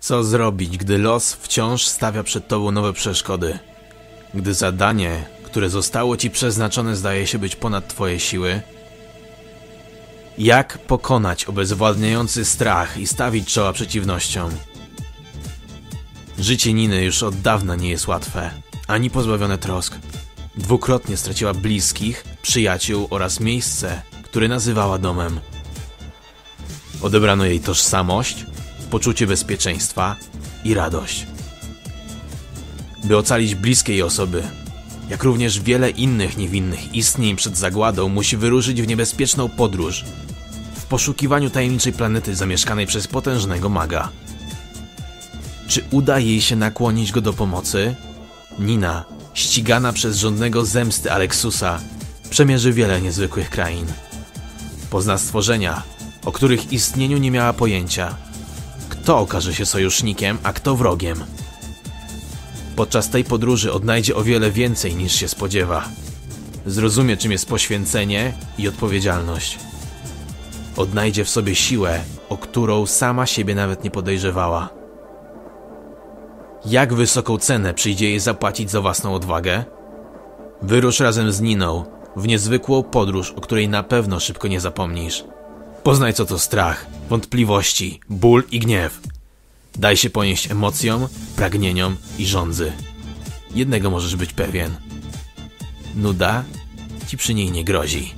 Co zrobić, gdy los wciąż stawia przed tobą nowe przeszkody? Gdy zadanie, które zostało ci przeznaczone, zdaje się być ponad twoje siły? Jak pokonać obezwładniający strach i stawić czoła przeciwnościom? Życie Niny już od dawna nie jest łatwe, ani pozbawione trosk. Dwukrotnie straciła bliskich, przyjaciół oraz miejsce, które nazywała domem. Odebrano jej tożsamość, poczucie bezpieczeństwa i radość. By ocalić bliskie jej osoby, jak również wiele innych niewinnych istnień przed zagładą, musi wyruszyć w niebezpieczną podróż w poszukiwaniu tajemniczej planety zamieszkanej przez potężnego maga. Czy uda jej się nakłonić go do pomocy? Nina, ścigana przez żądnego zemsty Aleksusa, przemierzy wiele niezwykłych krain. Pozna stworzenia, o których istnieniu nie miała pojęcia. Kto okaże się sojusznikiem, a kto wrogiem? Podczas tej podróży odnajdzie o wiele więcej niż się spodziewa. Zrozumie, czym jest poświęcenie i odpowiedzialność. Odnajdzie w sobie siłę, o którą sama siebie nawet nie podejrzewała. Jak wysoką cenę przyjdzie jej zapłacić za własną odwagę? Wyrusz razem z Niną w niezwykłą podróż, o której na pewno szybko nie zapomnisz. Poznaj, co to strach, wątpliwości, ból i gniew. Daj się ponieść emocjom, pragnieniom i żądzy. Jednego możesz być pewien. Nuda ci przy niej nie grozi.